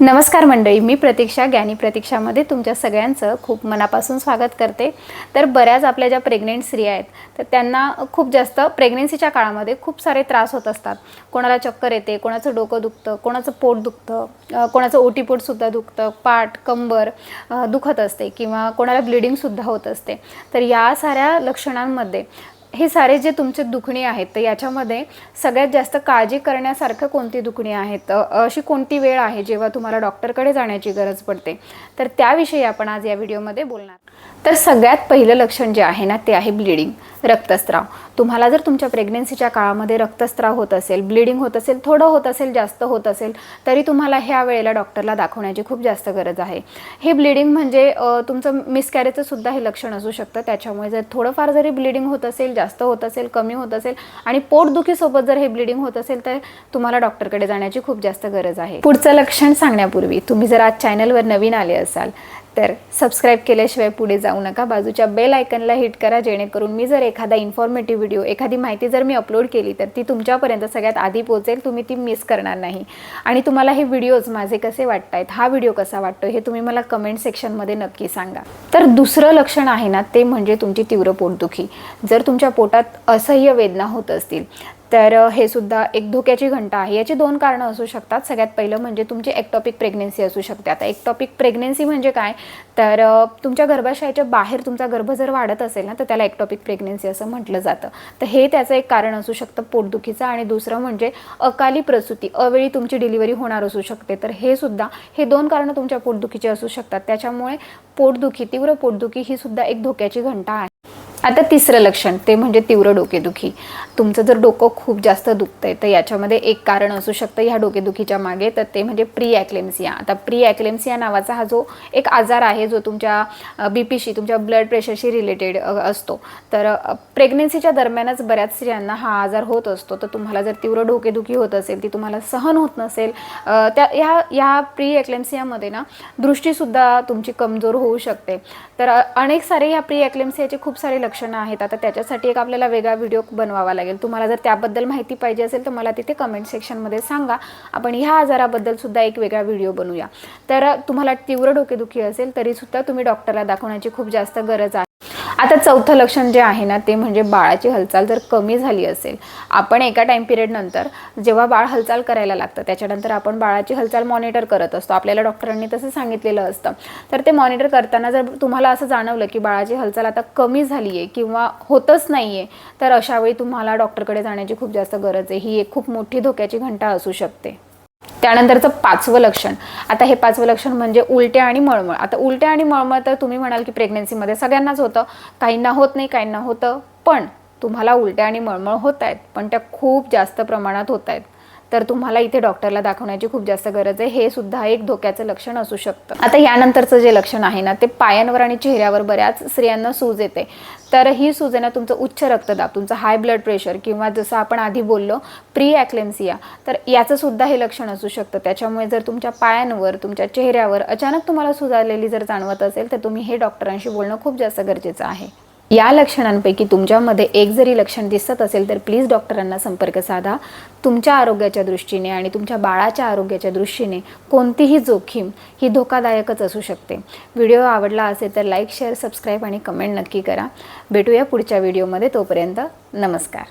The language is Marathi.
नमस्कार मंडळी मी प्रतीक्षा ज्ञानी प्रतीक्षामध्ये तुमच्या सगळ्यांचं खूप मनापासून स्वागत करते. तर बऱ्याच आपल्या ज्या प्रेग्नेंट स्त्रिया आहेत तर त्यांना खूप जास्त प्रेग्नेन्सीच्या काळामध्ये खूप सारे त्रास होत असतात. कोणाला चक्कर येते कोणाचं डोकं दुखतं कोणाचं पोट दुखतं कोणाचं ओटीपोटसुद्धा दुखतं पाठ कंबर दुखत असते किंवा कोणाला ब्लिडिंगसुद्धा होत असते. तर या साऱ्या लक्षणांमध्ये हे सारे जे तुमचे दुखणी आहेत तर याच्यामध्ये सगळ्यात जास्त काळजी करण्यासारखं कोणती दुखणी आहेत? अशी कोणती वेळ आहे जेव्हा तुम्हाला डॉक्टरकडे जाण्याची गरज पडते? तर त्याविषयी आपण आज या व्हिडिओमध्ये बोलणार. तर सगळ्यात पहिलं लक्षण जे आहे ना ते आहे ब्लिडिंग. रक्तस्राव तुम्हाला जर तुमच्या प्रेग्नेन्सीच्या काळामध्ये रक्तस्राव होत असेल ब्लिडिंग होत असेल थोडं होत असेल जास्त होत असेल तरी तुम्हाला ह्या वेळेला डॉक्टरला दाखवण्याची खूप जास्त गरज आहे. हे ब्लिडिंग म्हणजे तुमचं मिसकॅरेजचं सुद्धा हे लक्षण असू शकतं. त्याच्यामुळे जर थोडंफार जरी ब्लिडिंग होत असेल जास्त होत असेल कमी होत असेल आणि पोटदुखीसोबत जर हे ब्लिडिंग होत असेल तर तुम्हाला डॉक्टरकडे जाण्याची खूप जास्त गरज आहे. पुढचं लक्षण सांगण्यापूर्वी तुम्ही जर आज चॅनलवर नवीन आले असाल तर सबस्क्राईब केल्याशिवाय पुढे जाऊ नका. बाजूच्या बेल आयकनला हिट करा जेणेकरून मी जर एखादा इन्फॉर्मेटिव्ह व्हिडिओ एखादी माहिती जर मी अपलोड केली तर ती तुमच्यापर्यंत सगळ्यात आधी पोहोचेल. तुम्ही ती मिस करणार नाही. आणि तुम्हाला हे व्हिडिओज माझे कसे वाटत आहेत हा व्हिडिओ कसा वाटतो हे तुम्ही मला कमेंट सेक्शनमध्ये नक्की सांगा. तर दुसरं लक्षण आहे ना ते म्हणजे तुमची तीव्र पोटदुखी. जर तुमच्या पोटात असह्य वेदना होत असतील तर हे सुद्धा एक धोक्याची घंटा आहे. याची दोन कारणं असू शकतात. सगळ्यात पहिलं म्हणजे तुमची एक्टॉपिक प्रेग्नेन्सी असू शकते. आता एक्टॉपिक प्रेग्नेन्सी म्हणजे काय? तर तुमच्या गर्भाशयाच्या बाहेर तुमचा गर्भ जर वाढत असेल ना तर त्याला एक्टॉपिक प्रेग्नेन्सी असं म्हटलं जातं. तर हे त्याचं एक कारण असू शकतं पोटदुखीचं आणि दुसरं म्हणजे अकाली प्रसूती. अवेळी तुमची डिलिव्हरी होणार असू शकते. तर हे सुद्धा हे दोन कारणं तुमच्या पोटदुखीचे असू शकतात. त्याच्यामुळे पोटदुखी तीव्र पोटदुखी ही सुद्धा एक धोक्याची घंटा आहे. आता तिसरं लक्षण ते म्हणजे तीव्र डोकेदुखी. तुमचं जर डोकं खूप जास्त दुखतंय तर याच्यामध्ये एक कारण असू शकतं ह्या डोकेदुखीच्या मागे तर ते म्हणजे प्री ॲक्लेम्सिया आता प्री ॲक्लेम्सिया नावाचा हा जो एक आजार आहे जो तुमच्या बी पीशी तुमच्या ब्लड प्रेशरशी रिलेटेड असतो. तर प्रेग्नेन्सीच्या दरम्यानच बऱ्याच स्त्रियांना हा आजार होत असतो. तर तुम्हाला जर तीव्र डोकेदुखी होत असेल ती तुम्हाला सहन होत नसेल त्या ह्या ह्या प्री ॲक्लेम्सियामध्ये ना दृष्टीसुद्धा तुमची कमजोर होऊ शकते. तर अनेक सारे ह्या प्री ॲक्लेम्सियाचे खूप सारे लक्षण आहेत. आता त्याच्यासाठी एक आपल्याला वेगळा व्हिडिओ बनवावा लागेल. तुम्हाला जर त्याबद्दल माहिती पाहिजे असेल तर मला तिथे कमेंट सेक्शनमध्ये सांगा. आपण ह्या आजाराबद्दल सुद्धा एक वेगळा व्हिडिओ बनवूया. तर तुम्हाला तीव्र डोकेदुखी असेल तरीसुद्धा तुम्ही डॉक्टरला दाखवण्याची खूप जास्त गरज आहे. आता चौथं लक्षण जे आहे ना ते म्हणजे बाळाची हालचाल जर कमी झाली असेल आपण एका टाईम पिरियडनंतर जेव्हा बाळ हालचाल करायला लागतं त्याच्यानंतर आपण बाळाची हालचाल मॉनिटर करत असतो. आपल्याला डॉक्टरांनी तसं सांगितलेलं असतं. तर ते मॉनिटर करताना जर तुम्हाला असं जाणवलं की बाळाची हालचाल आता कमी झाली आहे किंवा होतच नाही आहे तर अशावेळी तुम्हाला डॉक्टरकडे जाण्याची खूप जास्त गरज आहे. ही एक खूप मोठी धोक्याची घंटा असू शकते. त्यानंतरचं पाचवं लक्षण. आता हे पाचवं लक्षण म्हणजे उलट्या आणि मळमळ. आता उलट्या आणि मळमळ तर तुम्ही म्हणाल की प्रेग्नन्सीमध्ये सगळ्यांनाच होतं. काहींना होत नाही काहींना होतं. पण तुम्हाला उलट्या आणि मळमळ होत आहेत पण त्या खूप जास्त प्रमाणात होत आहेत. तर तुम्हाला इथे डॉक्टरला दाखवण्याची खूप जास्त गरज आहे. हे सुद्धा एक धोक्याचं लक्षण असू शकतं. आता यानंतरचं जे लक्षण आहे ना ते पायांवर आणि चेहऱ्यावर बऱ्याच स्त्रियांना सूज येते. तर ही सूज आहे ना तुमचं उच्च रक्तदाब तुमचं हाय ब्लड प्रेशर किंवा जसं आपण आधी बोललो प्री ॲक्लेम्सिया तर याचं सुद्धा हे लक्षण असू शकतं. त्याच्यामुळे जर तुमच्या पायांवर तुमच्या चेहऱ्यावर अचानक तुम्हाला सुजालेली जर जाणवत असेल तर तुम्ही हे डॉक्टरांशी बोलणं खूप जास्त गरजेचं आहे. या लक्षणांपैकी तुमच्यामध्ये एक जरी लक्षण दिसत असेल तर प्लीज डॉक्टरांना संपर्क साधा. तुमच्या आरोग्याच्या दृष्टीने आणि तुमच्या बाळाच्या आरोग्याच्या दृष्टीने कोणतीही जोखीम ही धोकादायकच असू शकते. व्हिडिओ आवडला असेल तर लाईक शेअर सबस्क्राईब आणि कमेंट नक्की करा. भेटूया पुढच्या व्हिडिओमध्ये तोपर्यंत नमस्कार.